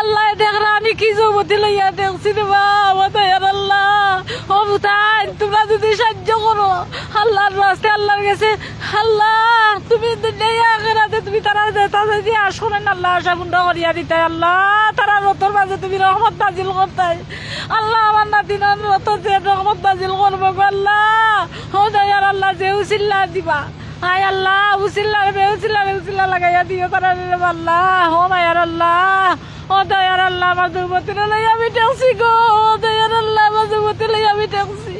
আল্লাহ দেখরা আমি কি যুবতী লইয়া বাবা আল্লাহ। ও ফুটাইন তোমরা যদি করো, আল্লাহর রাস্তে আল্লাহর আল্লাহ, তুমি তুমি তারা যেতা যদি আসো না আল্লাহ, আশা বন্ধ করিয়া দিতে আল্লাহ, তারা রতর মাঝে তুমি রহমত নাজিল করতাই। আল্লাহ, আমার নাতিনার রত যে, রহমত নাজিল করব আল্লাহ। ও দয়ার আল্লাহ, যে উসিল্লা দিবা। আয় আল্লাহ উসিল্লা রে উসিল্লা রে উসিল্লা লাগাইয়া দিও তারা আল্লাহ। ও মায়ার আল্লাহ। আল্লাহ আমার লই আমি টেকছি গো, দয়ার লই আমি টেকছি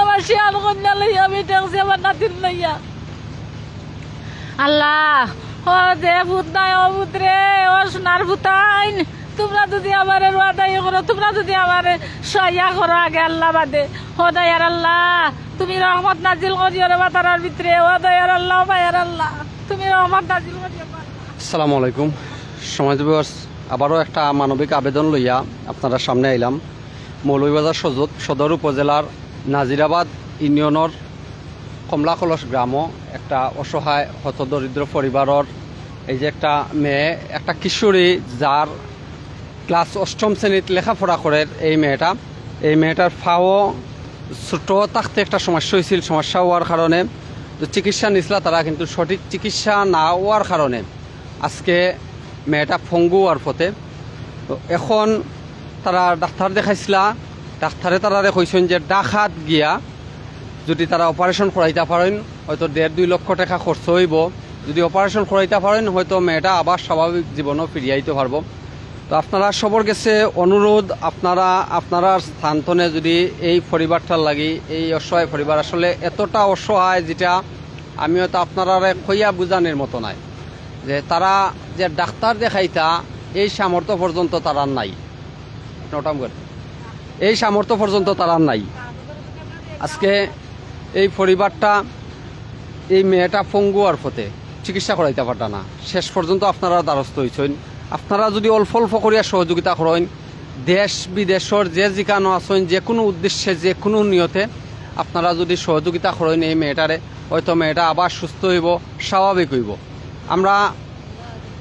আমার শিয়াল কন্যা লই আমি টেকছি আমার নাতির লইয়া। আল্লাহ, ও ভূত নাই, ও ভূত রে, ও সোনার ভূতাইন তোমরা যদি আমার ওয়াদাই করো, তোমরা যদি আমার করো আগে আল্লাহ বাদে। ও দয়ার আল্লাহ, তুমি রহমত নাজিল করিও রে বাতারার ভিতরে। ও দয়ার আল্লাহ মায়ার আল্লাহ, তুমি রহমত নাজিল করিও। আসসালামু আলাইকুম। সমাজ বিভার্স আবারও একটা মানবিক আবেদন লইয়া আপনারা সামনে আইলাম। মৌলভীবাজার সদর উপজেলার নাজিরাবাদ ইউনিয়নের কমলাকলস গ্রামও একটা অসহায়, হতদরিদ্র পরিবারের এই যে একটা মেয়ে, একটা কিশোরী যার ক্লাস অষ্টম শ্রেণীত লেখাপড়া করে এই মেয়েটা। এই মেয়েটার ফাও ছোট থাকতে একটা সমস্যা হয়েছিল, সমস্যা হওয়ার কারণে চিকিৎসা নিছিল, তারা কিন্তু সঠিক চিকিৎসা না হওয়ার কারণে আজকে মেয়েটা ফঙ্গু হওয়ার পথে তো এখন তারা ডাক্তার দেখাইছিলা, ডাক্তারে তারা কইছেন যে ডাকাত গিয়া যদি তারা অপারেশন করাইতে পারেন, হয়তো দেড় দুই লক্ষ টাকা খরচ হইব। যদি অপারেশন করাইতে পারেন, হয়তো মেয়েটা আবার স্বাভাবিক জীবনও ফিরিয়ে আইতে পারব। তো আপনারা সবর গেছে অনুরোধ, আপনারা আপনারা স্থানতনে যদি এই পরিবারটার লাগি, এই অসহায় পরিবার আসলে এতটা অসহায় যেটা আমি হয়তো আপনারা কইয়া বুঝানোর মতো নাই। যে তারা যে ডাক্তার দেখাইতা, এই সামর্থ্য পর্যন্ত তারা নাই। এই সামর্থ্য পর্যন্ত তারা নাই। আজকে এই পরিবারটা এই মেয়েটা পঙ্গুয়ার ফতে চিকিৎসা করাইতে পারত না। শেষ পর্যন্ত আপনারা দ্বারস্থ হয়েছেন আপনারা যদি অল্প অল্প করিয়া সহযোগিতা করেন, দেশ বিদেশের যে জিকানো আছেন, যে কোনো উদ্দেশ্যে, যে কোনো নিয়তে আপনারা যদি সহযোগিতা করেন এই মেয়েটারে, হয়তো মেয়েটা আবার সুস্থ হইব, স্বাভাবিক হইব। আমরা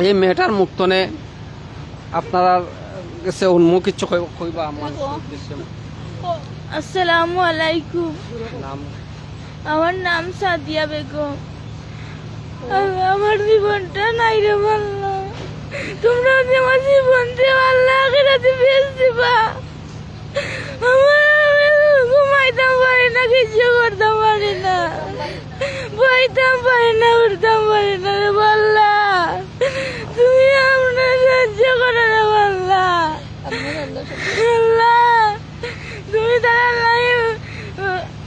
এই মেয়েটার মুক্তনে আপনারা কাছে উন্মুখ ইচ্ছু কইবা আমার আসসালামু আলাইকুম। নাম? আমার নাম সাদিয়া বেগম। আমার জীবনটা নাই রে বলল তোমরা যে আমার জীবনটা আল্লাহ আখেরাতে বেচ দিবা। আমার আমি ঘুমাইতাম পারি না কিছু করতাম পারি না। বইতাম পারি না উঠতাম পারি না রে বল্লা তুমি আপনার সাহায্য করো রে বল্লা তুমি তার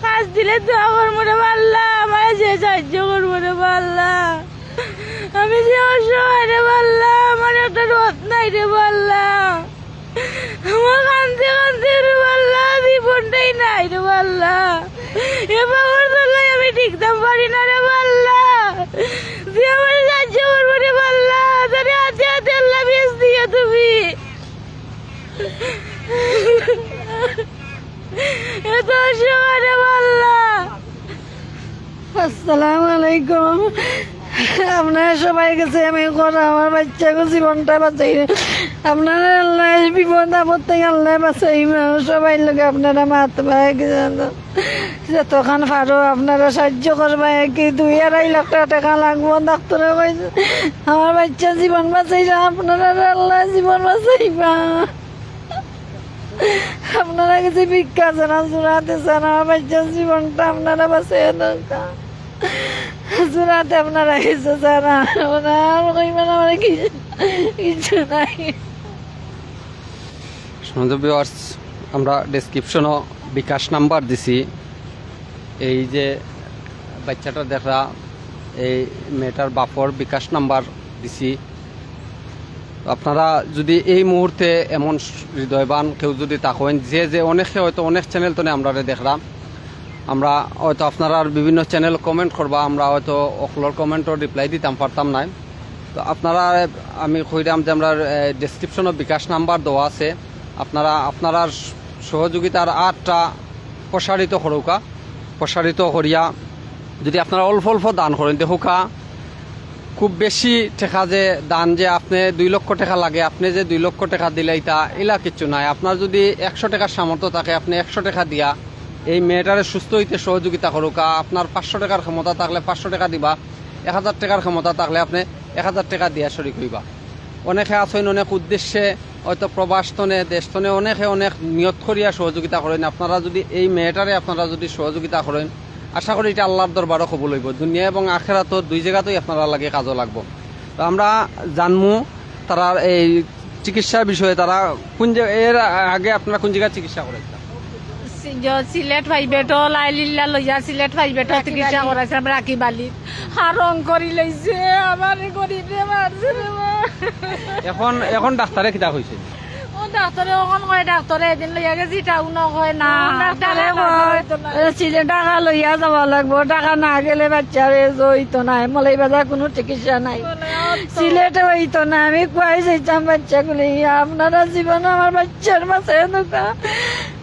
কাজ দিলে তো আমার মনে পারলা আমার যে সাহায্য করব রে পারলা আমি যে অসহায় রে পারলা আমার একটা রথ নাই রে পারলা আমার কান্দতে কান্দতে রে পারলা জীবনটাই নাই রে পারলা এবার ঠিকতাম পারি না রে পাল্লা আসসালামু আলাইকুম। আপনারা সবাই গেছে, আমি করো আমার বাচ্চাকে জীবনটা বাঁচাই আপনারা আল্লাহ বিপদ আপদ থেকে আল্লাহ বাঁচাই সবাই লোকে আপনারা মাত পায় যতক্ষণ পারো আপনারা সাহায্য করবা কি দুই আড়াই লাখ টাকা লাগবো ডাক্তারে কইছে, আমার বাচ্চা জীবন বাঁচাইরা আপনারা আল্লাহ জীবন বাঁচাইবা। আপনারা কিছু ভিক্ষা জানা জোড়াতে চান আমার বাচ্চার জীবনটা আপনারা বাঁচিয়ে দরকার। জোড়াতে আপনারা কিছু জানা আর কইবেন আমার কিছু কিছু নাই। সমাজ ভিউয়ার্স আমরা ডেসক্রিপশনও বিকাশ নাম্বার দিছি। এই যে বাচ্চাটা দেখা, এই মেয়েটার বাপর বিকাশ নাম্বার দিছি। আপনারা যদি এই মুহূর্তে এমন হৃদয়বান কেউ যদি থাকেন, যে যে অনেকে হয়তো অনেক চ্যানেল তো আমরা দেখলাম, আমরা হয়তো আপনারা বিভিন্ন চ্যানেল কমেন্ট করবা, আমরা হয়তো অকলর কমেন্টও রিপ্লাই দিতাম, পারতাম না তো আপনারা, আমি কইরাম যে আমরা ডেসক্রিপশনও বিকাশ নাম্বার দেওয়া আছে। আপনারা আপনারা সহযোগিতার আটটা প্রসারিত করৌকা প্রসারিত করিয়া যদি আপনারা অল্প অল্প দান করেন দেখুকা খুব বেশি টাকা যে দান যে আপনি দুই লক্ষ টাকা লাগে, আপনি যে দুই লক্ষ টাকা দিলে এটা এলা কিছু নাই। আপনার যদি একশো টাকার সামর্থ্য থাকে, আপনি একশো টাকা দিয়া এই মেয়েটারে সুস্থ হইতে সহযোগিতা করুকা আপনার পাঁচশো টাকার ক্ষমতা থাকলে পাঁচশো টাকা দিবা, এক হাজার টাকার ক্ষমতা থাকলে আপনি এক হাজার টাকা দিয়া শরিক হইবা। অনেকে আছেন, অনেক উদ্দেশ্যে হয়তো প্রবাসতনে দেশতনে অনেকে অনেক নিয়ত করিয়া সহযোগিতা করেন। আপনারা যদি এই মেয়েটারে আপনারা যদি সহযোগিতা করেন, আশা করি এটা আল্লাহর দরবারও খবর লইব দুনিয়া এবং আখেরাতো দুই জায়গাতেই আপনারা লাগে কাজও লাগবো। তো আমরা জানমু তারা এই চিকিৎসার বিষয়ে, তারা কোন এর আগে আপনারা কোন জায়গায় চিকিৎসা করেছেন সিলেট প্রাইভেটও লাইলিল্লা লইয়া সিলেট প্রাইভেটও চিকিৎসা করাইছিলাম রাখি বালি। হারং কৰি লৈছে আমাৰ গরিব রে মারছে রে এখন এখন ডাক্তারে কিতা হয়েছে ও ডাক্তরে অকন কয় ডাক্তরে এদিন লইয়া গেছি টাউন কয় না। ডাক্তারে কয় টাকা লইয়া যাব লাগবো টাকা না গেলে বাচ্চারে জইতো নাই মলাই বাজার কোনো চিকিৎসা নাই। সিলেটে হইতো না আমি কুয়াই যাইতাম বাচ্চাগুলি। আপনারা জীবন আমার বাচ্চার মাসে এনেকা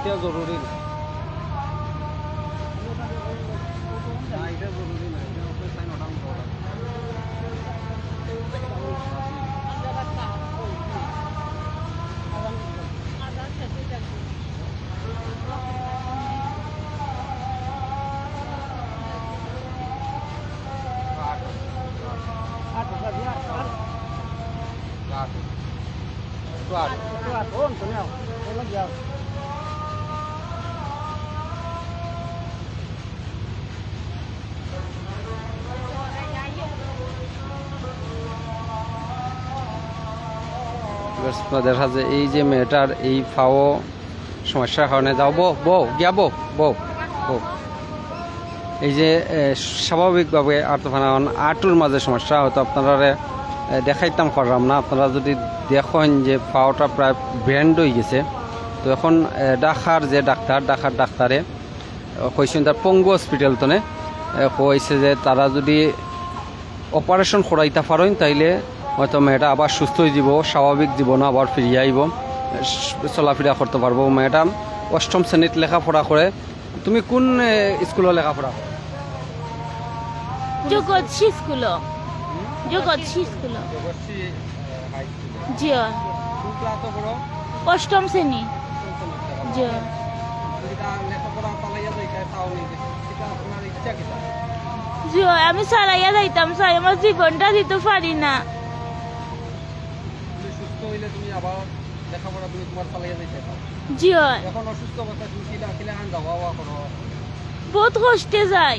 এটা জরুরি না দেখা যায় এই যে মেয়েটার এই ফাও সমস্যার কারণে যাও বো বো গিয়া বো বো বো এই যে স্বাভাবিকভাবে আর্তফানান আটুর মাঝে সমস্যা, হয়তো আপনারা দেখাইতাম পারলাম না। আপনারা যদি দেখেন যে ফাওটা প্রায় ব্র্যান্ড হয়ে গেছে, তো এখন ডাকার যে ডাক্তার ডাকার ডাক্তারে কইছেন তার পঙ্গু হসপিটাল তনে কইছে যে তারা যদি অপারেশন করাইতে পারেন, তাইলে হয়তো মেয়েটা আবার সুস্থ হয়ে যাব স্বাভাবিক জীবন আবার ফিরিয়ে আইব। চলাফেরা করতে পারব। মেয়েটা অষ্টম শ্রেণীত লেখাপড়া করে। তুমি কোন স্কুলে। লেখাপড়া অষ্টম শ্রেণি। আমি চালাইয়া যাইতাম। চাই আমার জীবনটা দিতে পারি না। হইলে তুমি আবার লেখাপড়া তুমি তোমার চালাইয়া যাইতে পারো। জিও এখন অসুস্থ অবস্থা তুমি যাওয়া আওয়া করো। বহুত কষ্টে যাই?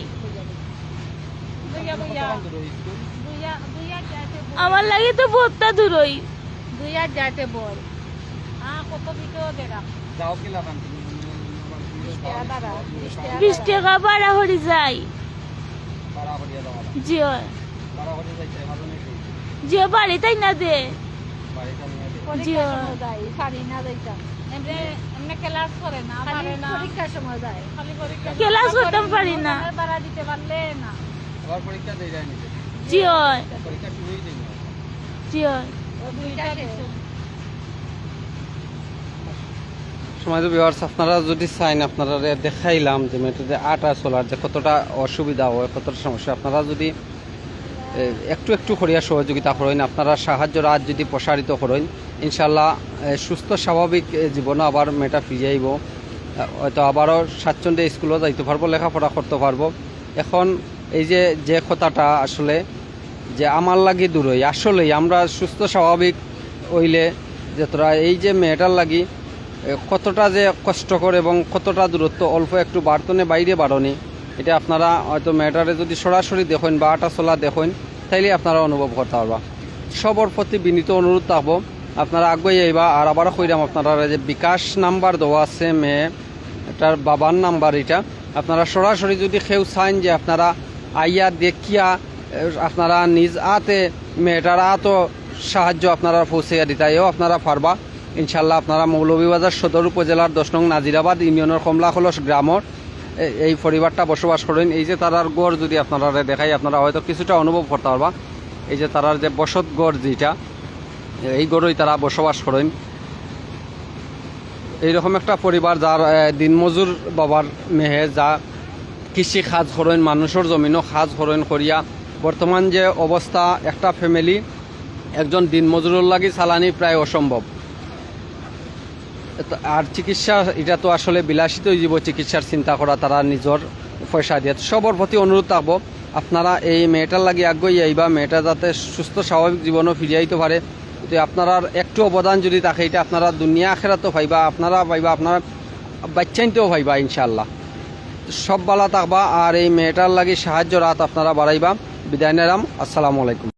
আমার লাগে তো বহুতটা দূরই দুই আর যাইতে বল কত দেখা যাও বিশ টাকা ভাড়া। হরি যাই বাড়ি তাই না দে। বাড়িতে নিয়ে যাই। জিও না যাইতাম এমনি এমনি ক্লাস করে না পারে না। পরীক্ষার সময় যায় খালি পরীক্ষা ক্লাস করতাম পারি না। ভাড়া দিতে পারলে না। আবার পরীক্ষা দিয়ে যায় নিজে। জিও পরীক্ষা শুরুই দিই না। জিও দুইটা কিছু সমাজ আপনারা যদি চাইন আপনারা দেখাইলাম যে মেয়েটাতে আটা চলার যে কতটা অসুবিধা হয় কতটা সমস্যা আপনারা যদি একটু একটু করিয়া সহযোগিতা করেন। আপনারা সাহায্য হাত যদি প্রসারিত করেন ইনশাল্লাহ সুস্থ স্বাভাবিক জীবনও আবার মেয়েটা ফিরে আইব। হয়তো আবারও স্বাচ্ছন্দ্যে স্কুলও যাইতে পারব, লেখাপড়া করতে পারব। এখন এই যে যে কথাটা আসলে, যে আমার লাগি দূরই, আসলেই আমরা সুস্থ স্বাভাবিক হইলে যে তোরা এই যে মেয়েটার লাগি কতটা যে কষ্টকর এবং কতটা দূরত্ব, অল্প একটু বাড়তনে, বাইরে বাড়নি এটা আপনারা হয়তো মেয়েটারে যদি সরাসরি দেখেন বা আটা চলা দেখেন, তাইলে আপনারা অনুভব করতে পারবা। সবর প্রতি বিনীত অনুরোধ থাকব, আপনারা আগুয়ে আইবা। আর আবারও কইরাম, আপনারা যে বিকাশ নাম্বার দেওয়া আছে মেয়ে এটার বাবার নাম্বার এটা। আপনারা সরাসরি যদি কেউ চান যে আপনারা আইয়া দেখিয়া, আপনারা নিজ আতে মেয়েটার আতো সাহায্য আপনারা পৌঁছাইয়া দিতাইও আপনারা পারবা। ইনশাল্লাহ আপনারা মৌলভীবাজার সদর উপজেলার দশ নং নাজিরাবাদ ইউনিয়নের কমলাখলস গ্রামর এ- এই পরিবারটা বসবাস করেন। এই যে তারার গড় যদি আপনারা দেখাই, আপনারা হয়তো কিছুটা অনুভব করতে পারবা। এই যে তারার যে বসত গড় যেটা, এই গড়ই তারা বসবাস করেন। এইরকম একটা পরিবার যার দিনমজুর বাবার মেহে, যা কৃষি খাজ করেন মানুষের জমিনও খাজ করেন করিয়া বর্তমান যে অবস্থা, একটা ফ্যামিলি একজন দিনমজুরের লাগি চালানি প্রায় অসম্ভব। আর চিকিৎসা, এটা তো আসলে বিলাসিত জীব চিকিৎসার চিন্তা করা, তারা নিজের পয়সা দিয়ে। তো সবর প্রতি অনুরোধ থাকব, আপনারা এই মেয়েটার লাগি আগ্রহী আইবা মেয়েটা যাতে সুস্থ, স্বাভাবিক জীবনও ফিরিয়ে আইতে পারে। যদি আপনারা একটু অবদান যদি থাকে, এটা আপনারা দুনিয়া আখেরাতো পাইবা, আপনারা পাইবা, আপনারা বাচ্চাইতেও পাইবা ইনশাল্লাহ সব বালা থাকবা, আর এই মেয়েটার লাগি সাহায্য, রাত আপনারা বাড়াইবা। বিদায় নিলাম, আসসালামু আলাইকুম।